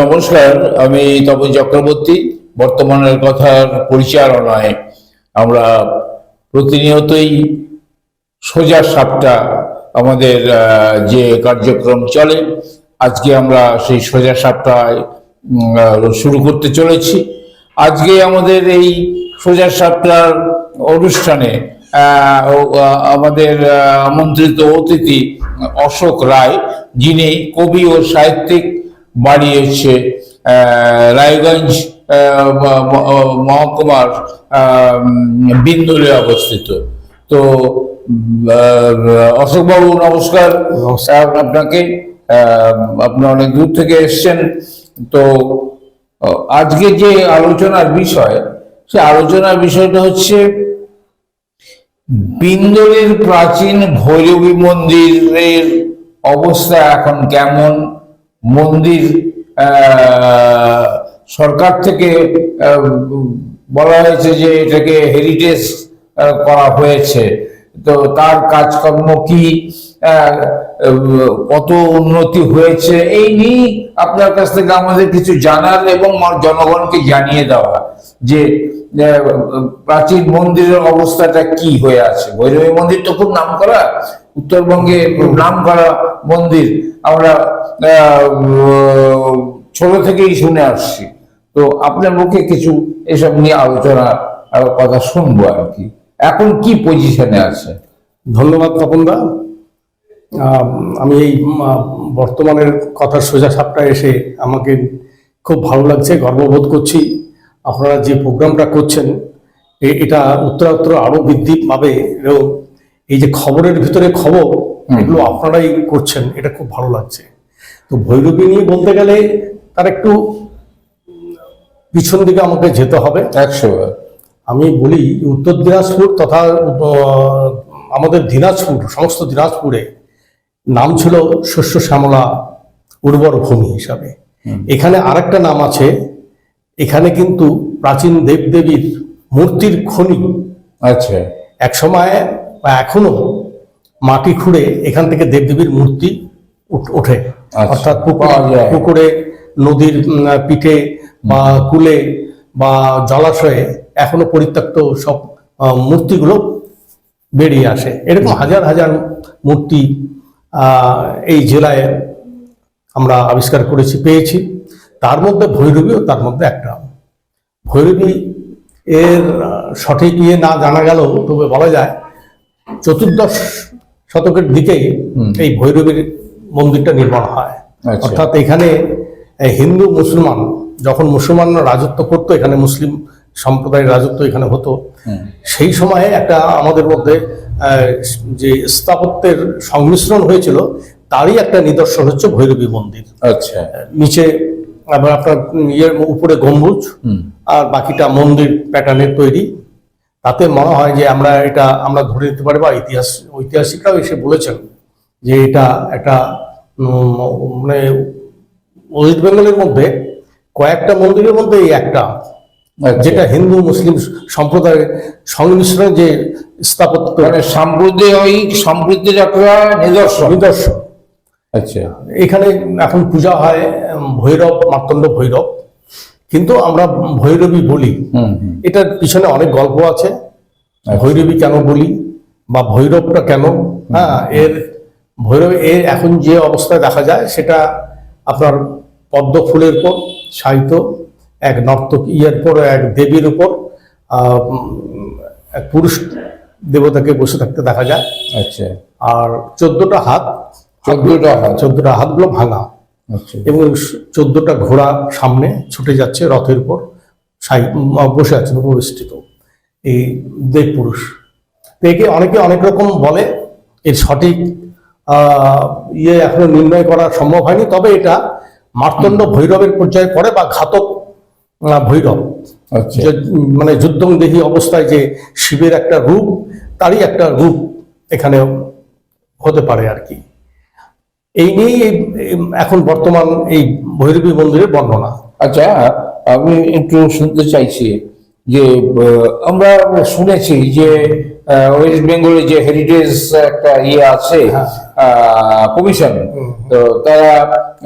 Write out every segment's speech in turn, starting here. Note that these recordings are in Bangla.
নমস্কার, আমি তপন চক্রবর্তী। বর্তমানের কথার পরিচালনায় আমরা প্রতিনিয়তই সোজা সাপটা আমাদের যে কার্যক্রম চলে, আজকে আমরা সেই সোজা সাপটায় শুরু করতে চলেছি। আজকে আমাদের এই সোজা সাপটার অনুষ্ঠানে আমাদের আমন্ত্রিত অতিথি অশোক রায় যিনি কবি ও সাহিত্যিক বাড়ি হচ্ছে আহ, রায়গঞ্জ মহকুমার বিন্দুলে অবস্থিত। তো অশোকবাবু নমস্কার। আপনাকে আহ, আপনি অনেক দূর থেকে এসছেন। তো আজকে যে আলোচনার বিষয় সে আলোচনার বিষয়টা হচ্ছে বিন্দরের প্রাচীন ভৈরবী মন্দিরের অবস্থা এখন কেমন? মন্দির সরকার থেকে বলা হয়েছে যে এটাকে হেরিটেজ করা হয়েছে। তো তার কাজকর্ম কি কত উন্নতি হয়েছে, এই নিয়ে আপনার কাছ থেকে আমাদের কিছু জানার এবং জনগণকে জানিয়ে দেওয়া যে প্রাচীন মন্দিরের অবস্থাটা কি হয়ে আছে। ভৈরবী মন্দির তো খুব নাম করা উত্তরবঙ্গে নাম করা মন্দির আমরা ছোট থেকেই শুনে আসছি। তো আপনার মুখে কিছু এসব নিয়ে আলোচনা আর কথা শুনব আর কি। এখন কি পজিশনে আছে? ধন্যবাদ তপনদা আম, এই বর্তমানের কথার সোজা সাপটা এসে আমাকে খুব ভালো লাগছে গর্ববোধ করছি। আপনারা যে প্রোগ্রামটা করছেন এটা উত্তরোত্তর আরও বৃদ্ধি পাবে এবং এই যে খবরের ভিতরে খবর এগুলো আপনারাই করছেন এটা খুব ভালো লাগছে। তো ভৈরবী নিয়ে বলতে গেলে তার একটু পিছন দিকে আমাকে যেতে হবে। একশো। আমি বলি উত্তর দিনাজপুর তথা আমাদের দিনাজপুর সমস্ত দিনাজপুরে নাম ছিল শস্য শ্যামলা উর্বর ভূমি হিসাবে। এখানে আরেকটা নাম আছে এখানে কিন্তু প্রাচীন দেবদেবীর মূর্তির খনি। আচ্ছা। এক সময় বা এখনও মাটি খুঁড়ে এখান থেকে দেবদেবীর মূর্তি ওঠে। আচ্ছা, অর্থাৎ পুকুর- পুকুরে নদীর পিঠে বা কুলে বা জলাশয়ে এখনও পরিত্যক্ত সব মূর্তিগুলো বেরিয়ে আসে। এরকম হাজার হাজার মূর্তি এই জেলায় আমরা আবিষ্কার করেছি পেয়েছি। তার মধ্যে ভৈরবীও তার মধ্যে একটা। ভৈরবী এর সঠিক ইয়ে না জানা গেল তবে বলা যায় চতুর্দশ শতকের দিকেই এই ভৈরবীর মন্দিরটা নির্মাণ হয়। আচ্ছা। অর্থাৎ এখানে হিন্দু মুসলমান যখন মুসলমানরা রাজত্ব করতো এখানে মুসলিম সম্প্রদায়ের রাজত্ব এখানে হতো। সেই সময়ে একটা আমাদের মধ্যে যে স্থাপত্যের সংমিশ্রণ হয়েছিল তারই একটা নিদর্শন হচ্ছে ভৈরবী মন্দির। আচ্ছা। নিচে আবার আপনার ইয়ের উপরে গম্বুজ আর বাকিটা মন্দির প্যাটার্নের তৈরি। তাতে মনে হয় যে আমরা এটা আমরা ধরে নিতে পারি বা ইতিহাস ঐতিহাসিকরাও এসে বলেছেন যে এটা একটা মানে ওয়েস্ট বেঙ্গলের মধ্যে কয়েকটা মন্দিরের মধ্যে এই একটা আচ্ছা। যেটা হিন্দু মুসলিম সম্প্রদায়ের সংমিশ্রণ যে স্থাপত্য। মানে সাম্প্রদায়িক সম্প্রীতির একটা নিদর্শন। নিদর্শন। আচ্ছা। এখানে এখন পূজা হয় ভৈরব মার্তণ্ড ভৈরব। কিন্তু আমরা ভৈরবী বলি। এটার পিছনে অনেক গল্প আছে। ভৈরবী কেন বলি? বা ভৈরবটা কেন? হ্যাঁ এর ভৈরব এর এখন যে অবস্থায় দেখা যায় সেটা আপনার পদ্ম ফুলের উপর সাহিত্য এক নর্তক ইয়ের পর এক দেবীর উপর এক পুরুষ দেবতাকে বসে থাকতে দেখা যায়। আচ্ছা। আর চোদ্দটা হাত চোদ্দটা হাত। চোদ্দটা হাতগুলো ভাঙা। আচ্ছা এবং চোদ্দটা ঘোড়া সামনে ছুটে যাচ্ছে রথের উপর সাই বসে আছেন উপবেষ্টিত এই দেব পুরুষ একে অনেকে অনেক রকম বলে এর সঠিক ইয়ে এখনও নির্ণয় করা সম্ভব হয়নি তবে এটা মার্তণ্ড ভৈরবের পর্যায়ে পড়ে বা ঘাতক ভৈরব। আচ্ছা। মানে যুদ্ধংদেহী অবস্থায় যে শিবের একটা রূপ তারই একটা রূপ এখানে হতে পারে আর কি। এই নিয়েই এখন বর্তমান এই ভৈরবী মন্দিরের বর্ণনা। আচ্ছা আমি একটু শুনতে চাইছি যে আমরা শুনেছি যে ওয়েস্ট বেঙ্গলে যে হেরিটেজ একটা ইয়ে আছে কমিশন তো তারা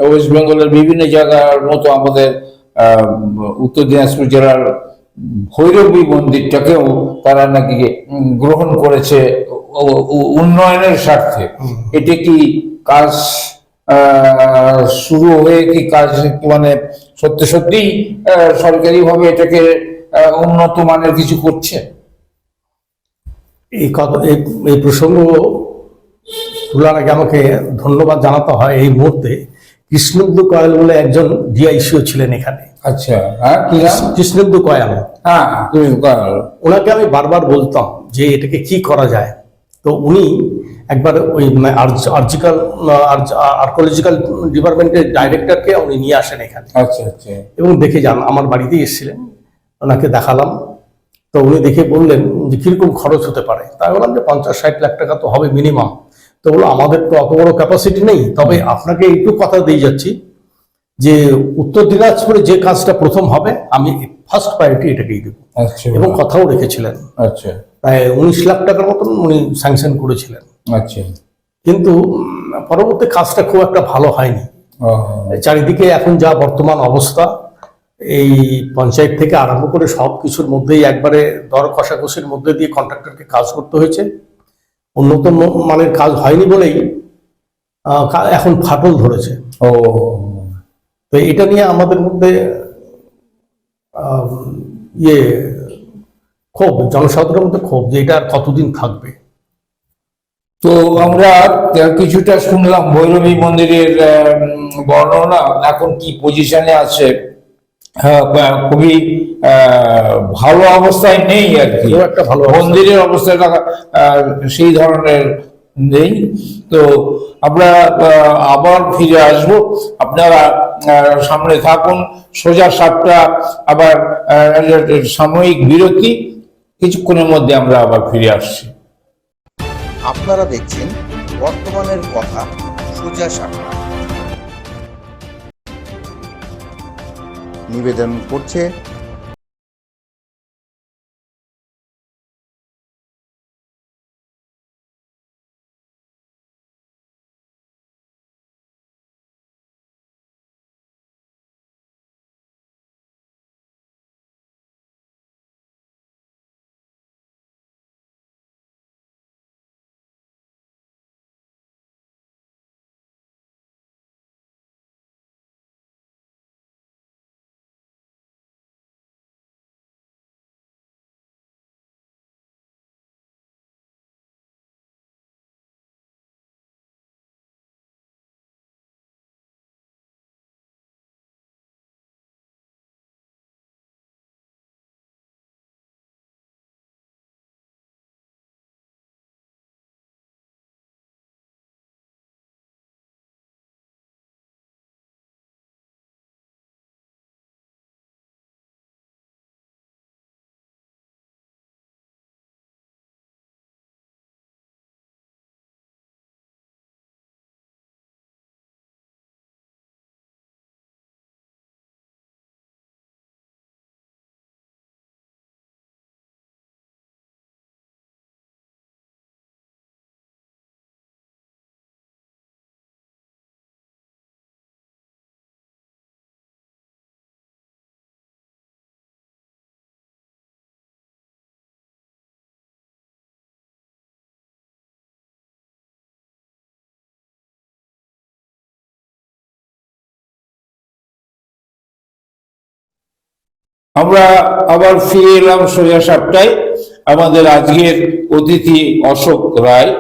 ওয়েস্ট বেঙ্গলের বিভিন্ন জায়গার মতো আমাদের উত্তর দিনাজপুর জেলার ভৈরবী মন্দিরটাকেও তারা নাকি গ্রহণ করেছে উন্নয়নের স্বার্থে। এটি কি কাজ আহ, শুরু হয়ে কি কাজ মানে সত্যি সত্যি সরকারি ভাবে এটাকে উন্নত মানের কিছু করছে? এই কথা এই- প্রসঙ্গ তোলার আগে আমাকে ধন্যবাদ জানাতে হয় এই মুহূর্তে। কৃষ্ণব্দু কয়াল বলে একজন ডিআইসিও ছিলেন এখানে। আচ্ছা হ্যাঁ কি কৃষ্ণব্দু কয়াল। হ্যাঁ। ওনাকে আমি বারবার বলতাম যে এটাকে কি করা যায়? তো উনি একবার ওই আর্জিক্যাল আর্কোলজিক্যাল ডিপার্টমেন্টের ডাইরেক্টরকে উনি নিয়ে আসেন এখানে। আচ্ছা আচ্ছা। এবং দেখে যান আমার বাড়িতেই এসেছিলেন ওনাকে দেখালাম। তো উনি দেখে বললেন যে কীরকম খরচ হতে পারে? তাই বললাম যে পঞ্চাশ ষাট লাখ টাকা তো হবে মিনিমাম তো বলল আমাদের তো অত বড় ক্যাপাসিটি নেই। তবে আপনাকে একটু কথা দিয়ে যাচ্ছি যে উত্তর দিনাজপুরে যে কাজটা প্রথম হবে আমি ফার্স্ট প্রায়োরিটি এটাকেই দেবো। আচ্ছা। এবং কথাও রেখেছিলেন। আচ্ছা। প্রায় উনিশ লাখ টাকার মতন উনি স্যাংশন করেছিলেন। আচ্ছা। কিন্তু পরবর্তী কাজটা খুব একটা ভালো হয়নি। চারিদিকে এখন যা বর্তমান অবস্থা এই পঞ্চায়েত থেকে আরম্ভ করে সব কিছুর মধ্যেই একবারে দর কষাকষির মধ্যে দিয়ে কন্ট্রাক্টরকে কাজ করতে হয়েছে। উন্নত মানের কাজ হয়নি বলেই এখন ফাটল ধরেছে। ও। তো এটা নিয়ে আমাদের মধ্যে ইয়ে ক্ষোভ জনসাধারণের মধ্যে ক্ষোভ যে এটা কতদিন থাকবে? তো আমরা কিছুটা শুনলাম ভৈরবী মন্দিরের বর্ণনা এখন কি পজিশনে আছে? হ্যাঁ, খুবই আহ, ভালো অবস্থায় নেই আর কি। একটা ভালো মন্দিরের অবস্থাটা আহ, সেই ধরনের নেই। তো আমরা আবার ফিরে আসব। আপনারা সামনে থাকুন। সোজা সাতটা আবার সাময়িক বিরতি। কিছুক্ষণের মধ্যে আমরা আবার ফিরে আসছি। আপনারা দেখছেন বর্তমানের কথা, সোজা সাপটা। নিবেদন করছে আমরা আবার ফিরে এলাম সোজা সাপটায়। আমাদের আজকের অতিথি অশোক রায়।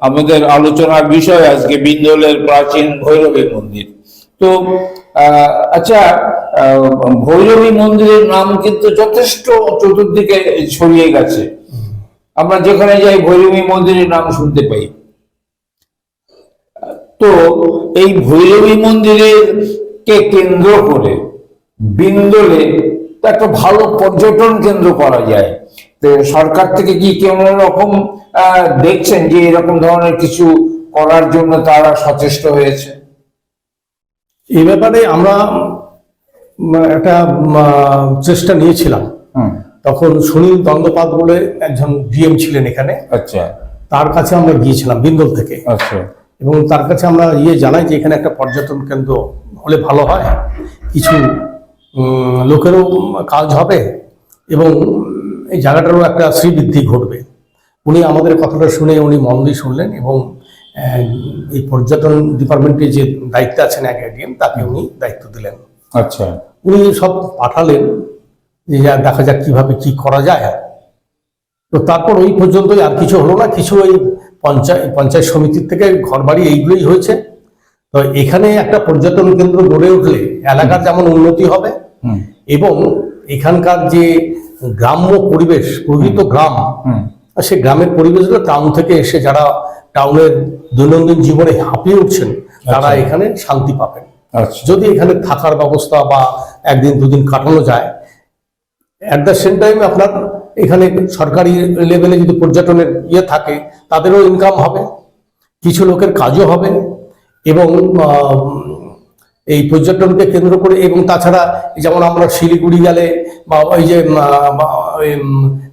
আমাদের আলোচনার বিষয় আজকে বিন্দলের প্রাচীন ভৈরবী মন্দির। তো আচ্ছা ভৈরবী মন্দিরের নাম কিন্তু যথেষ্ট চতুর্দিকে ছড়িয়ে গেছে। আমরা যেখানে যাই ভৈরবী মন্দিরের নাম শুনতে পাই। তো, এই ভৈরবী মন্দিরের কে কেন্দ্র করে বিন্দলে একটা ভালো পর্যটন কেন্দ্র করা যায়। তো সরকার থেকে কি কোনো রকম দেখছেন যে এরকম ধরনের কিছু করার জন্য তারা সচেষ্ট হয়েছে? এই ব্যাপারে আমরা একটা চেষ্টা নিয়েছিলাম। তখন সুনীল দণ্ডপাত বলে একজন ডিএম ছিলেন এখানে। আচ্ছা। তার কাছে আমরা গিয়েছিলাম বিন্দল থেকে। আচ্ছা। এবং তার কাছে আমরা ইয়ে জানাই যে এখানে একটা পর্যটন কেন্দ্র হলে ভালো হয়। কিছু লোকেরও কাজ হবে এবং এই জায়গাটারও একটা শ্রীবৃদ্ধি ঘটবে। উনি আমাদের কথাটা শুনে উনি মন দিয়ে শুনলেন এবং এই পর্যটন ডিপার্টমেন্টে যে দায়িত্বে আছেন এক এডিএম তাকে উনি দায়িত্ব দিলেন। আচ্ছা। উনি সব পাঠালেন যে যা দেখা যাক কীভাবে কি করা যায়। তো তারপর ওই পর্যন্তই আর কিছু হলো না কিছু ওই পঞ্চায়েত পঞ্চায়েত সমিতির থেকে ঘরবাড়ি এইগুলোই হয়েছে। তো এখানে একটা পর্যটন কেন্দ্র গড়ে উঠলে এলাকার যেমন উন্নতি হবে এবং এখানকার যে গ্রাম্য পরিবেশ প্রকৃত গ্রাম সেই গ্রামের পরিবেশগুলো টাউন থেকে এসে যারা টাউনের দৈনন্দিন জীবনে হাঁপিয়ে উঠছেন তারা আচ্ছা। এখানে শান্তি পাবেন। আচ্ছা। যদি এখানে থাকার ব্যবস্থা বা একদিন দুদিন কাটানো যায় অ্যাট দ্য সেম টাইম আপনার এখানে সরকারি লেভেলে যদি পর্যটনের ইয়ে থাকে তাদেরও ইনকাম হবে কিছু লোকের কাজও হবে এবং এই পর্যটনকে কেন্দ্র করে এবং তাছাড়া যেমন আমরা শিলিগুড়ি গেলে বা ওই যে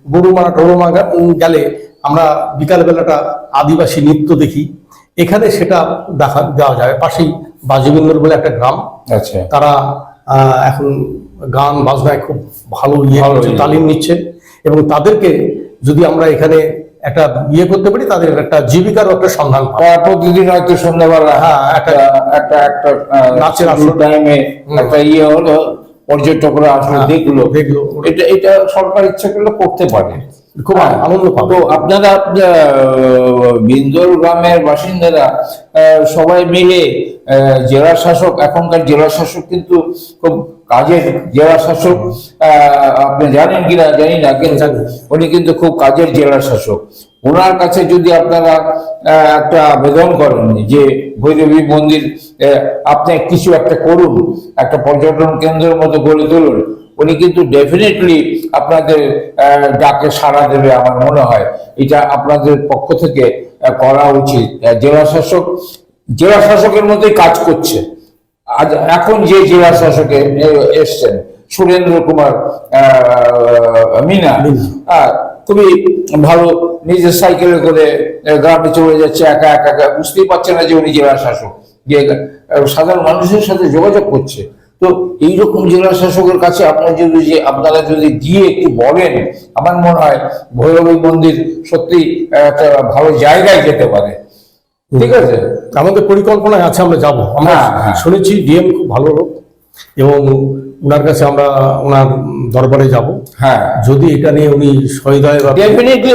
গরুমারা টরুমা গেলে আমরা বিকালবেলাটা আদিবাসী নৃত্য দেখি। এখানে সেটা দেখা দেওয়া যায়। পাশেই বাজুবিন্দর বলে একটা গ্রাম। আচ্ছা। তারা এখন গান বাজনায় খুব ভালো ইয়ে ভালো ইয়ে। তালিম নিচ্ছে। এবং তাদেরকে যদি আমরা এখানে একটা ইয়ে করতে পারি তাদের একটা জীবিকার একটা সন্ধান প্রতিদিন হয়তো সন্ধ্যাবেলা হ্যাঁ, একটা একটা একটা নাচের। টাইমে একটা ইয়ে হলো পর্যটকরা আসলে হ্যাঁ, দেখল দেখল। এটা এটা সরকার ইচ্ছা করলে করতে পারে খুব হ্যাঁ। আনন্দ পাবে আপনারা বিন্দর গ্রামের বাসিন্দারা সবাই মিলে জেলা শাসক এখনকার জেলা শাসক কিন্তু খুব কাজের জেলা শাসক আপনি জানেন কিনা জানি না কিন্তু। উনি কিন্তু খুব কাজের জেলা শাসক। ওনার কাছে যদি আপনারা একটা আবেদন করেন যে ভৈরবী মন্দির আপনি কিছু একটা করুন, একটা পর্যটন কেন্দ্রের মতো গড়ে তুলুন, উনি কিন্তু ডেফিনেটলি আপনাদের ডাকে সাড়া দেবে আমার মনে হয়। এটা আপনাদের পক্ষ থেকে করা উচিত। জেলা শাসক, জেলা শাসকের মতোই কাজ করছে। আজ এখন যে জেলা শাসকে এসছেন সুরেন্দ্র কুমার মিনা খুবই ভালো নিজের সাইকেলে করে গ্রামে চলে যাচ্ছে একা একা একা বুঝতেই পারছে না যে উনি জেলা শাসক। যে সাধারণ মানুষের সাথে যোগাযোগ করছে। তো এইরকম জেলা শাসকের কাছে আপনার যদি যে আপনারা যদি গিয়ে একটু বলেন আমার মনে হয় ভৈরবী মন্দির সত্যি একটা ভালো জায়গায় যেতে পারে। ঠিক আছে আমাদের পরিকল্পনায় আছে আমরা যাব আমরা হ্যাঁ, হ্যাঁ। শুনেছি ডিএম খুব ভালো লোক এবং ওনার কাছে আমরা ওনার দরবারে যাব হ্যাঁ যদি এটা নিয়ে উনি সহৃদয় ডেফিনেটলি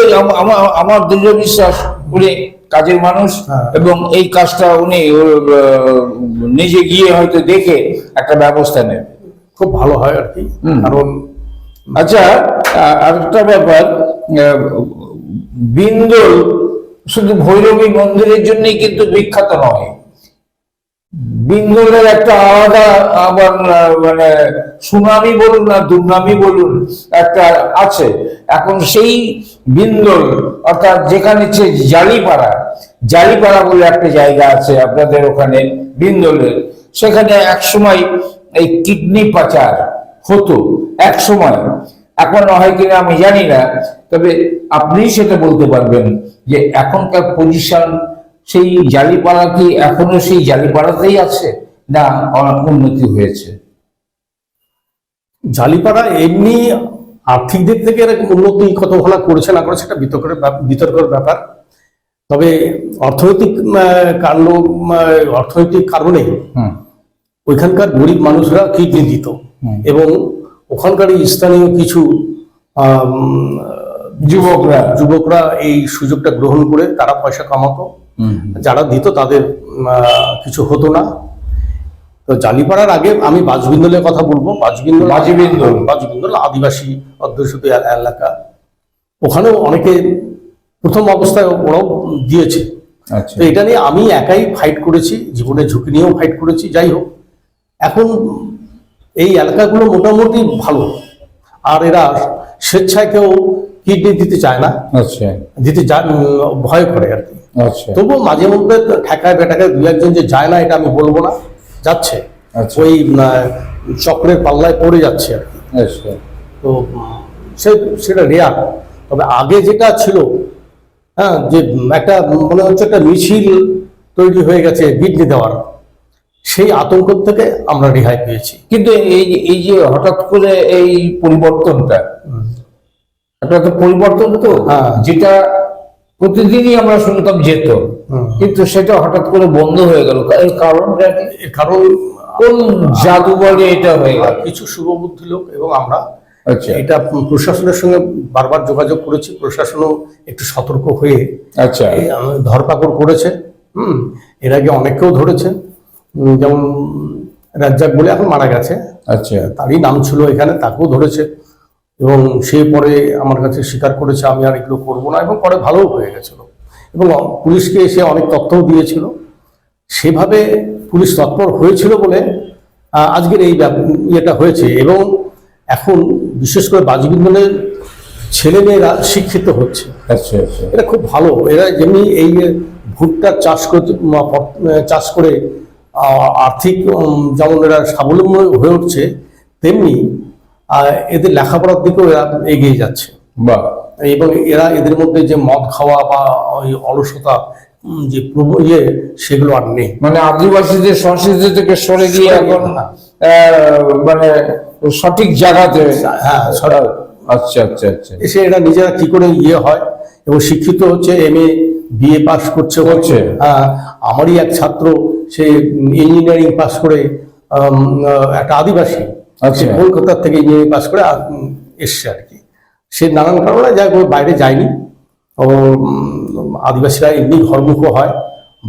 আমার দৃঢ় বিশ্বাস উনি কাজের মানুষ হ্যাঁ। এবং এই কাজটা উনি নিজে গিয়ে হয়তো দেখে একটা ব্যবস্থা নেন খুব ভালো হয় আর কি হুম। কারণ আচ্ছা আরেকটা ব্যাপার আহ, বিন্দল শুধু ভৈরবী মন্দিরের জন্যই কিন্তু বিখ্যাত নয়। বিন্দলের একটা আলাদা আবার মানে সুনামি বলুন না দুর্নামি বলুন একটা আছে। এখন সেই বিন্দল অর্থাৎ যেখানে জালিপাড়া জালিপাড়া বলে একটা জায়গা আছে আপনাদের ওখানে বিন্দলের সেখানে এক সময় এই কিডনি পাচার হতো এক সময় এখন হয় কিনা আমি জানি না তবে আপনি সেটা বলতে পারবেন যে এখনকার পজিশন সেই জালিপাড়া কি এখনও সেই জালিপাড়াতেই আছে না অনেক উন্নতি হয়েছে? জালিপাড়া এমনি আর্থিক দিক থেকে উন্নতি কত ভালো করেছে না করেছে সেটা বিতর্কের বিতর্কের ব্যাপার। তবে অর্থনৈতিক কাণ্ড অর্থনৈতিক কারণে ওইখানকার গরিব মানুষরা কিডনি দিত? এবং ওখানকার স্থানীয় কিছু যুবকরা। যুবকরা এই সুযোগটা গ্রহণ করে তারা পয়সা কামাতো। যারা দিত তাদের কিছু হতো না। তো জালিপাড়ার আগে আমি বাজবিন্দলের কথা বলব। বাজবিন্দল বাজবিন্দল। বাজবিন্দল আদিবাসী অধ্যুষিত এলাকা। ওখানেও অনেকে প্রথম অবস্থায় ওরাও দিয়েছে। আচ্ছা। তো এটা নিয়ে আমি একাই ফাইট করেছি জীবনের ঝুঁকি নিয়েও ফাইট করেছি। যাই হোক এখন এই এলাকাগুলো মোটামুটি ভালো। আর এরা স্বেচ্ছায় কেউ কিডনি দিতে চায় না। আচ্ছা। দিতে ভয় করে আর কি। আচ্ছা। তবুও মাঝে মধ্যে ঠেকায় বেটাকায় দু একজন যে যায় না এটা আমি বলব না যাচ্ছে। আচ্ছা। ওই চক্রের পাল্লায় পড়ে যাচ্ছে আর কি। তো সে সেটা রেয়ার তবে আগে যেটা ছিল হ্যাঁ যে একটা মনে হচ্ছে একটা মিছিল তৈরি হয়ে গেছে বিঘ্নি দেওয়ার। সেই আতঙ্ক থেকে আমরা রেহাই পেয়েছি। কিন্তু এই যে- এই যে হঠাৎ করে এই পরিবর্তনটা একটা তো পরিবর্তন তো হ্যাঁ। যেটা প্রতিদিনই আমরা শুনতাম যেত। কিন্তু সেটা হঠাৎ করে বন্ধ হয়ে গেল। এর কারণটা কারণ কোন জাদু বলে এটা হয়ে গেল? কিছু শুভবুদ্ধি লোক এবং আমরা আচ্ছা। এটা প্রশাসনের সঙ্গে বারবার যোগাযোগ করেছি। প্রশাসনও একটু সতর্ক হয়ে আচ্ছা। ধরপাকড় করেছে। হুম এর আগে অনেককেও ধরেছে। উম, যেমন রাজ্জাক বলে এখন মারা গেছে। আচ্ছা। তারই নাম ছিল এখানে তাকেও ধরেছে। এবং সে পরে আমার কাছে স্বীকার করেছে আমি আর এগুলো করব না। এবং পরে ভালোও হয়ে গেছিল। এবং পুলিশকে এসে অনেক তথ্যও দিয়েছিল। সেভাবে পুলিশ তৎপর হয়েছিল বলে আজকের এই ইয়েটা হয়েছে। এবং এখন বিশেষ করে বাজবিন্দনের ছেলেমেয়েরা শিক্ষিত হচ্ছে। আচ্ছা আচ্ছা। এটা খুব ভালো। এরা যেমনি এই যে ভুট্টা চাষ করতে চাষ করে আর্থিক যেমন এরা স্বাবলম্বী হয়ে উঠছে তেমনি এদের লেখাপড়ার দিকেও এরা এগিয়ে যাচ্ছে। বা এবং এরা এদের মধ্যে যে মদ খাওয়া বা ওই অলসতা যে প্রব ইয়ে সেগুলো আর নেই। মানে আদিবাসীদের সংস্কৃতি থেকে সরে গিয়ে এখন মানে সঠিক জায়গাতে হ্যাঁ। আচ্ছা আচ্ছা আচ্ছা। এসে এরা নিজেরা কি করে ইয়ে হয় এবং শিক্ষিত হচ্ছে এম এ বিএ পাস করছে। হচ্ছে হ্যাঁ, আমারই এক ছাত্র সে ইঞ্জিনিয়ারিং পাস করে একটা আদিবাসী আচ্ছা। সে কলকাতা থেকে ইঞ্জিনিয়ারিং পাস করে এসছে আর কি। সে নানান কারণে যাই বাইরে যায়নি। ও আদিবাসীরা এমনি ঘরমুখ হয়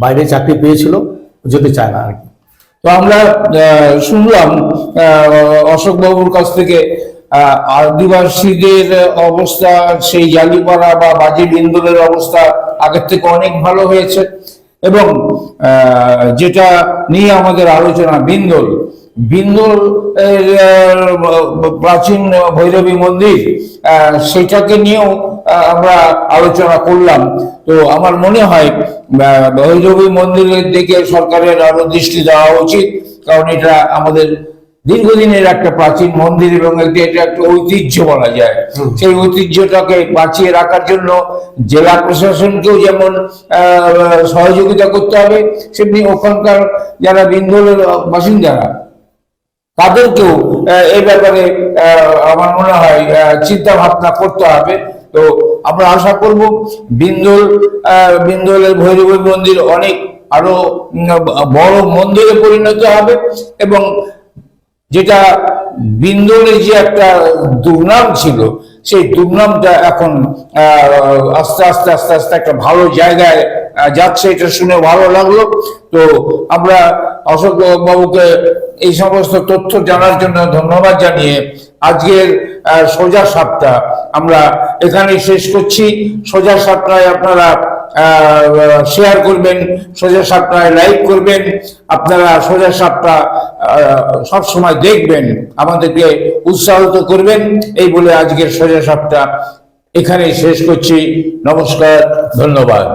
বাইরে চাকরি পেয়েছিল যেতে চায় না আর কি। তো আমরা শুনলাম অশোকবাবুর কাছ থেকে আদিবাসীদের অবস্থা সেই জালিপাড়া বা বাজি বিন্দুলের অবস্থা আগের থেকে অনেক ভালো হয়েছে। এবং যেটা নিয়ে আমাদের আলোচনা, বিন্দল। বিন্দল প্রাচীন ভৈরবী মন্দির সেটাকে নিয়েও আমরা আলোচনা করলাম। তো আমার মনে হয় ভৈরবী মন্দিরের দিকে সরকারের আরও দৃষ্টি দেওয়া উচিত, কারণ এটা আমাদের দীর্ঘদিনের একটা প্রাচীন মন্দির এবং এটা একটা ঐতিহ্য বলা যায়। সেই ঐতিহ্যটাকে বাঁচিয়ে রাখার জন্য জেলা প্রশাসনকেও যেমন সহযোগিতা করতে হবে সেমনি ওখানকার যারা বিন্দুলের বাসিন্দারা তাদেরকেও এই ব্যাপারে আহ, আমার মনে হয় চিন্তা ভাবনা করতে হবে। তো আমরা আশা করব বিন্দুল আহ, বিন্দুলের ভৈরবী মন্দির অনেক আরও বড় মন্দিরে পরিণত হবে এবং যেটা বিন্দুলের যে একটা দুর্নাম ছিল, সেই দুর্নামটা এখন আস্তে আস্তে আস্তে আস্তে একটা ভালো জায়গায় যাচ্ছে, এটা শুনে ভালো লাগল। তো আমরা অশোক বাবুকে এই সমস্ত তথ্য জানার জন্য ধন্যবাদ জানিয়ে আজকের সোজা সাপটা আমরা এখানেই শেষ করছি। সোজা সাপটায় আপনারা শেয়ার করবেন, সোজা সাপটায় লাইক করবেন। আপনারা সোজা সাপটা সব সময় দেখবেন, আমাদেরকে উৎসাহিত করবেন। এই বলে আজকের সোজা সাপটা এখানেই শেষ করছি। নমস্কার, ধন্যবাদ।